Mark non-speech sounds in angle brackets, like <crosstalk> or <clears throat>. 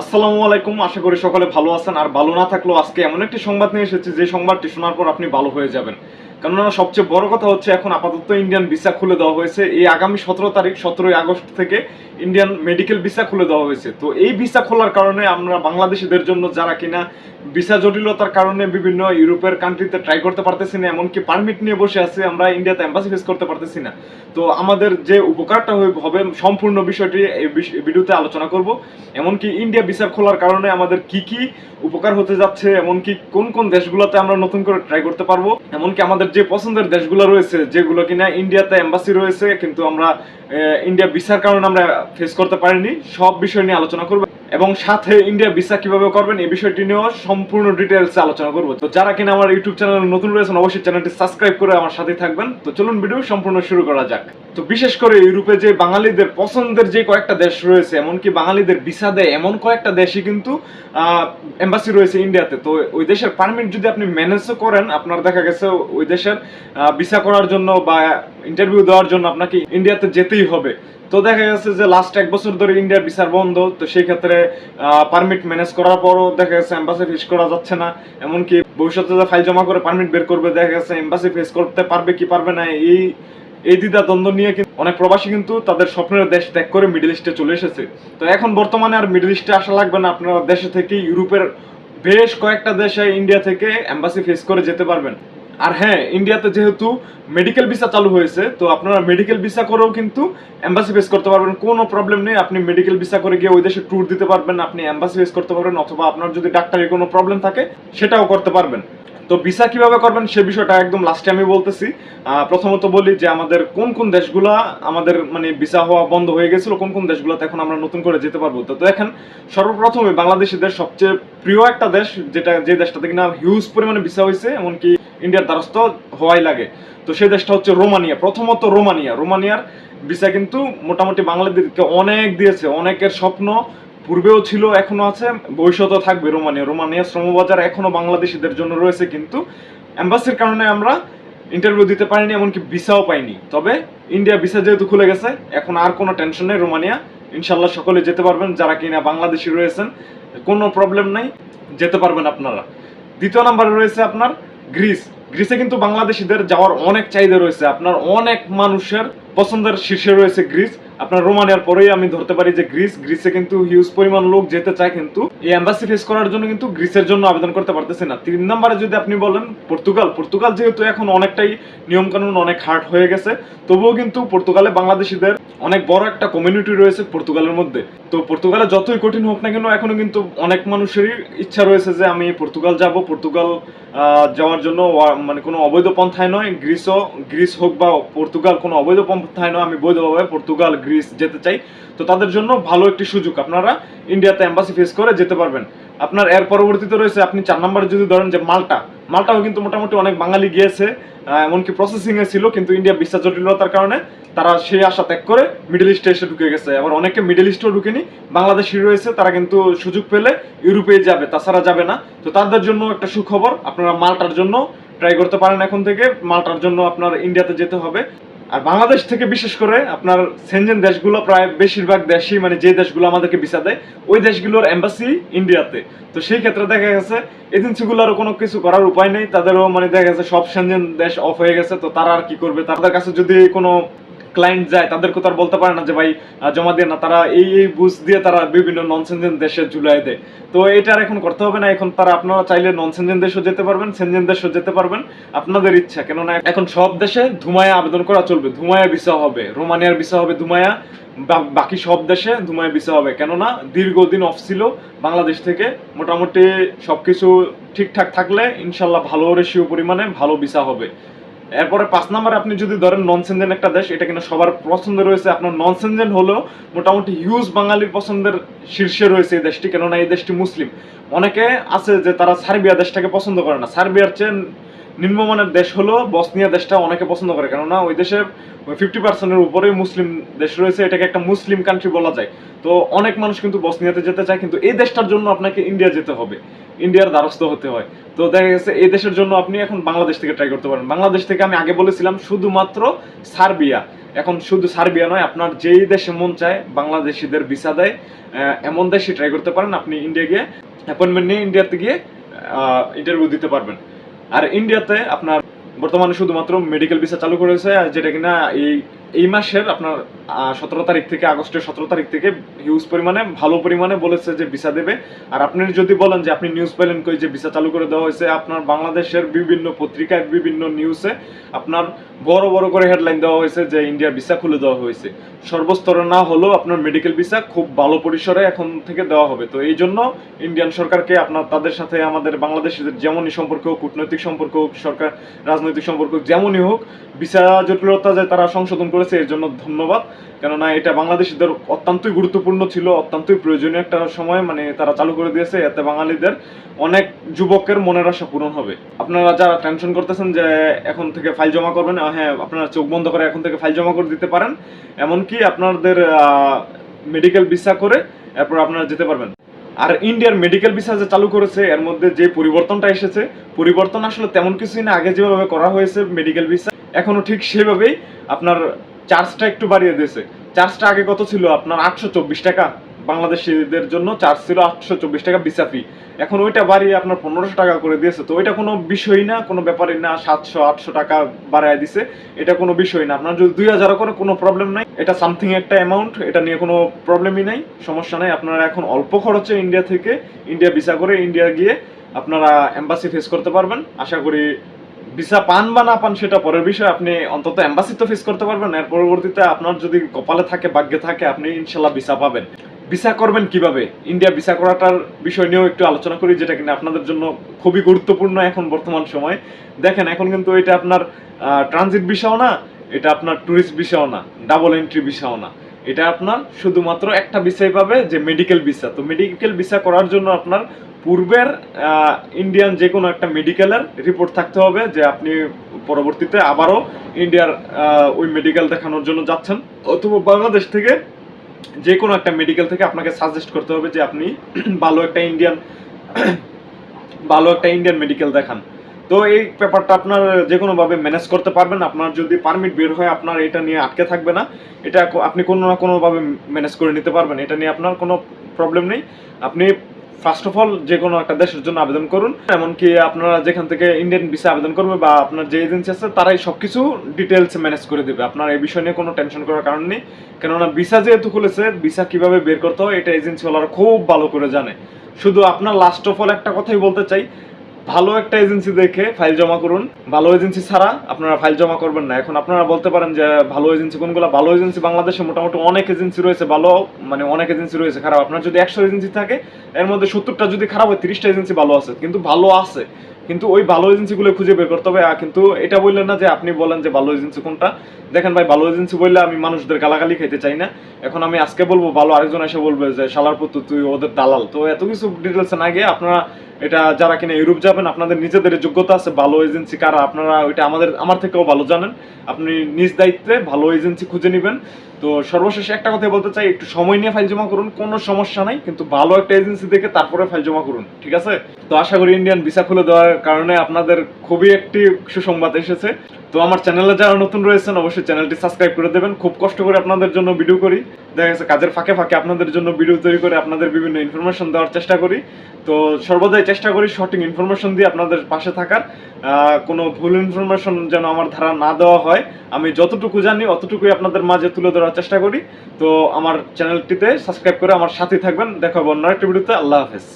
আসসালামু আলাইকুম, আশা করি সকলে ভালো আছেন। আর ভালো না থাকলেও আজকে এমন একটি সংবাদ নিয়ে এসেছি, যে সংবাদটি শোনার পর আপনি ভালো হয়ে যাবেন। কেননা সবচেয়ে বড় কথা হচ্ছে এখন আপাতত ইন্ডিয়ান ভিসা খুলে দেওয়া হয়েছে। এই আগামী সতেরো তারিখ, সতেরোই আগস্ট থেকে ইন্ডিয়ান মেডিকেল ভিসা খুলে দেওয়া হয়েছে। তো এই ভিসা খোলার কারণে আমরা বাংলাদেশিদের জন্য যারা কিনা ভিসা জটিলতার কারণে বিভিন্ন ইউরোপের কান্ট্রিতে ট্রাই করতে পারতেছি না, এমনকি পারমিট নিয়ে বসে আছে আমরা ইন্ডিয়াতে এম্বাসি ফেস করতে পারতেছি না। তো আমাদের যে উপকারটা হবে সম্পূর্ণ বিষয়টি এই ভিডিওতে আলোচনা করব। এমনকি ইন্ডিয়া ভিসা খোলার কারণে আমাদের কি কি উপকার হতে যাচ্ছে, এমনকি কোন কোন দেশগুলোতে আমরা নতুন করে ট্রাই করতে পারব, এমনকি আমাদের যে পছন্দের দেশগুলো রয়েছে, যেগুলো কিনা ইন্ডিয়াতে এম্বাসি রয়েছে, কিন্তু আমরা ইন্ডিয়া ভিসার কারণে আমরা ফেস করতে পারিনি। সব বিষয় নিয়ে আলোচনা করব। এবং সাথে ইন্ডিয়া ভিসা কীভাবে করবেন এই বিষয়টি নিয়েও সম্পূর্ণ ডিটেলসে আলোচনা করব। তো যারা কিনা আমার ইউটিউব চ্যানেল নতুন রয়েছেন, অবশ্যই চ্যানেলটি সাবস্ক্রাইব করে আমার সাথে থাকবেন। তো চলুন ভিডিও সম্পূর্ণ শুরু করা যাক। তো বিশেষ করে ইউরোপে যে বাঙালিদের পছন্দের যে কয়েকটা দেশ রয়েছে, এমনকি বাঙালিদের ভিসা দেয় এমন কয়েকটা দেশই কিন্তু এম্বাসি রয়েছে ইন্ডিয়াতে তো ওই দেশের পারমিট যদি আপনি ম্যানেজও করেন, আপনার দেখা গেছে ওই দেশের ভিসা করার জন্য বা ইন্টারভিউ দেওয়ার জন্য আপনাকে ইন্ডিয়াতে যেতেই হবে। তো দেখা গেছে যে লাস্ট এক বছর ধরে ইন্ডিয়ার ভিসার বন্ধ, তো সেই ক্ষেত্রে পারমিট ম্যানেজ করার পরও দেখা গেছে এম্বাসি ফেস করা যাচ্ছে না। এমনকি ভবিষ্যতে যে ফাইল জমা করে পারমিট বের করবে, দেখা গেছে এম্বাসি ফেস করতে পারবে কি পারবে না, এই এই দ্বিধা দ্বন্দ্ব নিয়ে কিন্তু অনেক প্রবাসী কিন্তু তাদের স্বপ্নের দেশ ত্যাগ করে মিডল ইস্টে চলে এসেছে। তো এখন বর্তমানে আর মিডল ইস্টে আসা লাগবে না, আপনারা দেশে থেকে ইউরোপের বেশ কয়েকটা দেশে ইন্ডিয়া থেকে এম্বাসি ফেস করে যেতে পারবেন। আর হ্যাঁ ইন্ডিয়াতে যেহেতু মেডিকেল ভিসা চালু হয়েছে, তো আপনারা মেডিকেল ভিসা করেও কিন্তু এম্বাসি ফেস করতে পারবেন। কোনো প্রবলেম নেই, আপনি মেডিকেল ভিসা করে গিয়ে ওই দেশে ট্যুর দিতে পারবেন, আপনি এম্বাসি ফেস করতে পারবেন, অথবা আপনার যদি ডাক্তারের কোনো প্রবলেম থাকে, সেটাও করতে পারবেন। তো ভিসা কীভাবে করবেন, সে বিষয়টা একদম লাস্টে আমি বলতেছি। প্রথমত বলি যে আমাদের কোন কোন দেশগুলা আমাদের মানে ভিসা হওয়া বন্ধ হয়ে গেছিল, কোন কোন দেশগুলোতে এখন আমরা নতুন করে যেতে পারব। তো দেখেন, সর্বপ্রথমে বাংলাদেশিদের সবচেয়ে প্রিয় একটা দেশ, যেটা যে দেশটাতে কিনা হিউজ পরিমাণে ভিসা হয়েছে, এমনকি ইন্ডিয়ার দ্বারস্থ হওয়াই লাগে। তো সেই দেশটা হচ্ছে রোমানিয়া। প্রথমত রোমানিয়া। রোমানিয়ার ভিসা কিন্তু মোটামুটি বাংলাদেশকে অনেক দিয়েছে। অনেকের স্বপ্ন পূর্বেও ছিল, এখনও আছে, ভবিষ্যতেও থাকবে রোমানিয়া। রোমানিয়া শ্রমবাজার এখনও বাংলাদেশিদের জন্য রয়েছে কিন্তু অ্যাম্বাসির কারণে আমরা ইন্টারভিউ দিতে পারিনি, এমনকি ভিসাও পাইনি। তবে ইন্ডিয়া ভিসা যেহেতু খুলে গেছে, এখন আর কোনো টেনশন নেই, রোমানিয়া ইনশাল্লাহ সকলে যেতে পারবেন, যারা কিনা বাংলাদেশি রয়েছেন, কোনো প্রবলেম নাই, যেতে পারবেন আপনারা। দ্বিতীয় নাম্বারে রয়েছে আপনার গ্রিস। গ্রিসে কিন্তু বাংলাদেশিদের যাওয়ার অনেক চাহিদা রয়েছে। আপনার অনেক মানুষের পছন্দের শীর্ষে রয়েছে গ্রিস। আপনার রোমানিয়ার পরেই আমি ধরতে পারি যে গ্রিস। গ্রিসে কিন্তু হিউজ পরিমাণ লোক যেতে চায় কিন্তু এই এম্বাসি ফেস করার জন্য কিন্তু গ্রিসের জন্য আবেদন করতে পারতেছে না। তিন নম্বরে যদি আপনি বলেন পর্তুগাল। পর্তুগাল যেহেতু এখন অনেকটাই নিয়মকানুন অনেক হার্ড হয়ে গেছে, তবুও কিন্তু পর্তুগালে বাংলাদেশিদের অনেক বড় একটা কমিউনিটি রয়েছে পর্তুগালের মধ্যে। তো পর্তুগালে যতই কঠিন হোক না কেন, এখনও কিন্তু অনেক মানুষেরই ইচ্ছা রয়েছে যে আমি পর্তুগাল যাব। পর্তুগাল যাওয়ার জন্য মানে কোনো অবৈধ পন্থায় নয়। গ্রিসও, গ্রিস হোক বা পর্তুগাল কোনো অবৈধ পন্থায় নয়, আমি বৈধভাবে পর্তুগাল, গ্রিস যেতে চাই। তো তাদের জন্য ভালো একটি সুযোগ। আপনারা ইন্ডিয়াতে অ্যাম্বাসি ফেস করে যেতে পারবেন। আপনার এর পরবর্তীতে রয়েছে, আপনি চার নম্বরে যদি ধরেন যে মাল্টা, মাল্টাও কিন্তু মোটামুটি অনেক বাঙালি গিয়েছে এমনকি প্রসেসিং এ ছিল, কিন্তু ইন্ডিয়া বিশ্বাস জটিলতার কারণে তারা সেই আশা ত্যাগ করে মিডল ইস্টে এসে ঢুকে গেছে। আবার অনেকে মিডল ইস্টেও ঢুকেনি, বাংলাদেশি রয়েছে, তারা কিন্তু সুযোগ পেলে ইউরোপে যাবে, তাছাড়া যাবে না। তো তাদের জন্য একটা সুখবর, আপনারা মালটার জন্য ট্রাই করতে পারেন এখন থেকে, মালটার জন্য আপনার ইন্ডিয়াতে যেতে হবে। আর বাংলাদেশ থেকে বিশেষ করে আপনার সেনজেন দেশগুলো প্রায় বেশিরভাগ দেশই মানে যে দেশগুলো আমাদেরকে ভিসা দেয়, ওই দেশগুলোর এম্বাসি ইন্ডিয়াতে তো সেই ক্ষেত্রে দেখা গেছে এজেন্সিগুলোরও কোনো কিছু করার উপায় নেই, তাদেরও মানে দেখা গেছে সব সেনজেন দেশ অফ হয়ে গেছে, তো তারা আর কি করবে? তাদের কাছে যদি কোনো ক্লায়েন্ট যায়, তাদেরকে তো আর বলতে পারে না যে, ভাই জমা দিয়ে না। তারা এই এই বুঝ দিয়ে তারা বিভিন্ন নন সেনজেন দেশে ঝুলাই দেয়। তো এটা আর এখন করতে হবে না। এখন তারা আপনারা চাইলে নন সেনজেন দেশও যেতে পারবেন সেনজেন দেশও যেতে পারবেন। আপনাদের ইচ্ছা, কেননা এখন সব দেশে ধুমায়া আবেদন করা চলবে। ধুমায়া ভিসা হবে, রোমানিয়ার ভিসা হবে ধুমায়া। বাকি সব দেশে ধুমায়া ভিসা হবে। কেননা দীর্ঘদিন অফ ছিল বাংলাদেশ থেকে। মোটামুটি সবকিছু ঠিকঠাক থাকলে ইনশাল্লাহ ভালো রেশিও পরিমাণে ভালো ভিসা হবে। এরপরে পাঁচ নাম্বারে আপনি যদি ধরেন নন সেনজেন একটা দেশ, এটা কিনা সবার পছন্দ রয়েছে। আপনার নন সেনজেন হলেও মোটামুটি হিউজ বাঙালির পছন্দের শীর্ষে রয়েছে এই দেশটি, কেননা এই দেশটি মুসলিম। অনেকে আছে যে তারা সার্বিয়া দেশটাকে পছন্দ করে না। সার্বিয়ার চেয়ে নিম্নমানের দেশ হলো বসনিয়া দেশটা অনেকে পছন্দ করে। কেননা ওই দেশে ফিফটি পার্সেন্টের উপরে মুসলিম দেশ রয়েছে, এটাকে একটা মুসলিম কান্ট্রি বলা যায়। তো অনেক মানুষ কিন্তু বসনিয়াতে যেতে চায়, কিন্তু এই দেশটার জন্য আপনাকে ইন্ডিয়া যেতে হবে। ইন্ডিয়ার দ্বারস্থ হতে হয়। তো দেখা গেছে এই দেশের জন্য আপনি এখন বাংলাদেশ থেকে ট্রাই করতে পারেন। বাংলাদেশ থেকে আমি আগে বলেছিলাম শুধুমাত্র সার্বিয়া। এখন শুধু সার্বিয়া নয়, আপনার যেই দেশে মন চায়, বাংলাদেশিদের ভিসা দেয় এমন দেশে ট্রাই করতে পারেন। আপনি ইন্ডিয়া গিয়ে অ্যাপয়েন্টমেন্ট নিয়ে ইন্ডিয়াতে গিয়ে ইন্টারভিউ দিতে পারবেন। আর ইন্ডিয়াতে আপনার বর্তমানে শুধুমাত্র মেডিকেল ভিসা চালু করেছে যেটা কিনা এই এই মাসের আপনার সতেরো তারিখ থেকে, আগস্টের সতেরো তারিখ থেকে হিউজ পরিমাণে, ভালো পরিমাণে বলেছে যে ভিসা দেবে। আর আপনি যদি বলেন যে আপনি নিউজ পেলেন কই যে ভিসা চালু করে দেওয়া হয়েছে, আপনার বাংলাদেশের বিভিন্ন পত্রিকায়, বিভিন্ন নিউজে আপনার বড় বড় করে হেডলাইন দেওয়া হয়েছে যে ইন্ডিয়ার ভিসা খুলে দেওয়া হয়েছে। সর্বস্তরে না হলেও আপনার মেডিকেল ভিসা খুব ভালো পরিসরে এখন থেকে দেওয়া হবে। তো এই জন্য ইন্ডিয়ান সরকারকে আপনার, তাদের সাথে আমাদের বাংলাদেশের যেমনই সম্পর্ক হোক, কূটনৈতিক সম্পর্ক হোক, সরকার, রাজনৈতিক সম্পর্ক যেমনই হোক ভিসা জটিলতা যে তারা সংশোধন করেছে এর জন্য ধন্যবাদ। কেননা এটা বাংলাদেশিদের অত্যন্তই গুরুত্বপূর্ণ ছিল, অত্যন্তই প্রয়োজনীয় একটা সময় মানে তারা চালু করে দিয়েছে, এতে বাঙালিদের অনেক যুবকের মনের আশা পূরণ হবে। আপনারা যারা টেনশন করতেছেন যে এখন থেকে ফাইল জমা করবেন হ্যাঁ আপনারা চোখ বন্ধ করে এখন থেকে ফাইল জমা করে দিতে পারেন। এমনকি আপনাদের মেডিকেল ভিসা করে এরপর আপনারা যেতে পারবেন। আর ইন্ডিয়ার মেডিকেল ভিসা যে চালু করেছে, এর মধ্যে যে পরিবর্তনটা এসেছে, পরিবর্তন আসলে তেমন কিছুই না, আগে যেভাবে করা হয়েছে মেডিকেল ভিসা এখনও ঠিক সেভাবেই আপনার চার্জটা একটু বাড়িয়ে দিয়েছে। চার্জটা আগে কত ছিল আপনার? আটশো চব্বিশ টাকা। বাংলাদেশিদের জন্য চার্জ ছিল আটশো চব্বিশ টাকা ভিসা ফি এখন ওইটা বাড়িয়ে আপনার পনেরোশো টাকা করে দিয়েছে। তো ওইটা কোনো বিষয় না, কোনো ব্যাপারই না। সাতশো, আটশো টাকা বাড়ায় দিছে। এটা কোনো বিষয় না। আপনার যদি দুই হাজারও করে, কোনো প্রবলেম নাই। এটা সামথিং একটা অ্যামাউন্ট এটা নিয়ে কোনো প্রবলেমই নাই। সমস্যা নাই। আপনারা এখন অল্প খরচে ইন্ডিয়া থেকে ইন্ডিয়া ভিসা করে ইন্ডিয়া গিয়ে আপনারা এম্বাসি ফেস করতে পারবেন। আশা করি ভিসা পান বা না পান সেটা পরের বিষয়। আপনি অন্তত এম্বাসি তো ফেস করতে পারবেন, এর পরবর্তীতে আপনার যদি কপালে থাকে, ভাগ্যে থাকে, আপনি ইনশাল্লাহ ভিসা পাবেন। ভিসা করবেন কীভাবে? ইন্ডিয়া ভিসা করাটার বিষয় নিয়েও একটু আলোচনা করি, যেটা কিনা আপনাদের জন্য খুবই গুরুত্বপূর্ণ এখন বর্তমান সময়। দেখেন, এখন কিন্তু এটা আপনার ট্রানজিট ভিসাও না, এটা আপনার ট্যুরিস্ট ভিসাও না ডাবল এন্ট্রি ভিসাও না। এটা আপনার শুধুমাত্র একটা ভিসাই পাবে যে মেডিকেল ভিসা তো মেডিকেল ভিসা করার জন্য আপনার পূর্বের ইন্ডিয়ান যে কোনো একটা মেডিকেলের রিপোর্ট থাকতে হবে যে আপনি পরবর্তীতে আবারও ইন্ডিয়ার ওই মেডিকেল দেখানোর জন্য যাচ্ছেন। অথবা বাংলাদেশ থেকে যে কোনো একটা মেডিকেল থেকে আপনাকে সাজেস্ট করতে হবে যে আপনি <clears throat> ভালো একটা ইন্ডিয়ান <clears throat> ভালো একটা ইন্ডিয়ান মেডিকেল দেখান। তো এই পেপারটা আপনার যে কোনোভাবে ম্যানেজ করতে পারবেন। আপনার যদি পারমিট বের হয়, আপনার এটা নিয়ে আটকে থাকবে না। এটা আপনি কোনো না কোনোভাবে ম্যানেজ করে নিতে পারবেন। এটা নিয়ে আপনার কোনো প্রবলেম নেই। আপনি ফার্স্ট অফ অল যে কোনো একটা দেশের জন্য আবেদন করুন। এমনকি আপনারা যেখান থেকে ইন্ডিয়ান ভিসা আবেদন করবে বা আপনার যে এজেন্সি আছে, তারাই সব কিছু ডিটেলস ম্যানেজ করে দেবে। আপনার এই বিষয় নিয়ে কোনো টেনশন করার কারণ নেই। কেননা ভিসা যেহেতু খুলেছে ভিসা কীভাবে বের করতে হয়, এটা এজেন্সিওয়ালারা খুব ভালো করে জানে। শুধু আপনার লাস্ট অফ অল একটা কথাই বলতে চাই ভালো একটা এজেন্সি দেখে ফাইল জমা করুন। ভালো এজেন্সি ছাড়া আপনারা ফাইল জমা করবেন না। এখন আপনারা বলতে পারেন যে ভালো এজেন্সি কোনগুলো? ভালো এজেন্সি বাংলাদেশে মোটামুটি অনেক এজেন্সি রয়েছে, ভালো মানে অনেক এজেন্সি রয়েছে খারাপ। আপনার যদি একশো এজেন্সি থাকে, এর মধ্যে সত্তরটা যদি খারাপ হয়, তিরিশটা এজেন্সি ভালো আছে। কিন্তু ভালো আছে। কিন্তু ওই ভালো এজেন্সিগুলো খুঁজে বের করতে হবে। কিন্তু এটা বললেন না যে আপনি বলেন যে ভালো এজেন্সি কোনটা। দেখেন ভাই, ভালো এজেন্সি বললে আমি মানুষদের গালাগালি খেতে চাই না। এখন আমি আজকে বলব, ভালো আরেকজন এসে বলবে যে, শালার পুত্র, তুই ওদের দালাল। তো এত কিছু ডিটেলসে না গিয়ে আপনারা এটা যারা কিনা ইউরোপ যাবেন, আপনাদের নিজেদের যোগ্যতা আছে, ভালো এজেন্সি কারা, আপনারা ওইটা আমাদের, আমার থেকেও ভালো জানেন। আপনি নিজ দায়িত্বে ভালো এজেন্সি খুঁজে নেবেন। তো সর্বশেষে একটা কথা বলতে চাই, একটু সময় নিয়ে ফাইল জমা করুন, কোনো সমস্যা নাই, কিন্তু ভালো একটা এজেন্সি দেখে তারপরে ফাইল জমা করুন, ঠিক আছে? তো আশা করি ইন্ডিয়ান ভিসা খুলে দেওয়ার কারণে আপনাদের খুবই একটি সুসংবাদ এসেছে। তো আমার চ্যানেলে যারা নতুন রয়েছেন, অবশ্যই চ্যানেলটি সাবস্ক্রাইব করে দেবেন। খুব কষ্ট করে আপনাদের জন্য ভিডিও করি। দেখা গেছে কাজের ফাঁকে ফাঁকে আপনাদের জন্য ভিডিও তৈরি করে আপনাদের বিভিন্ন ইনফরমেশন দেওয়ার চেষ্টা করি। তো সর্বদাই চেষ্টা করি সঠিক ইনফরমেশন দিয়ে আপনাদের পাশে থাকার। কোনো ভুল ইনফরমেশন যেন আমার ধারা না দেওয়া হয়। আমি যতটুকু জানি, অতটুকুই আপনাদের মাঝে তুলে ধরার চেষ্টা করি। তো আমার চ্যানেলটিতে সাবস্ক্রাইব করে আমার সাথে থাকবেন। দেখা হবে অন্য একটা ভিডিওতে আল্লাহ হাফেজ।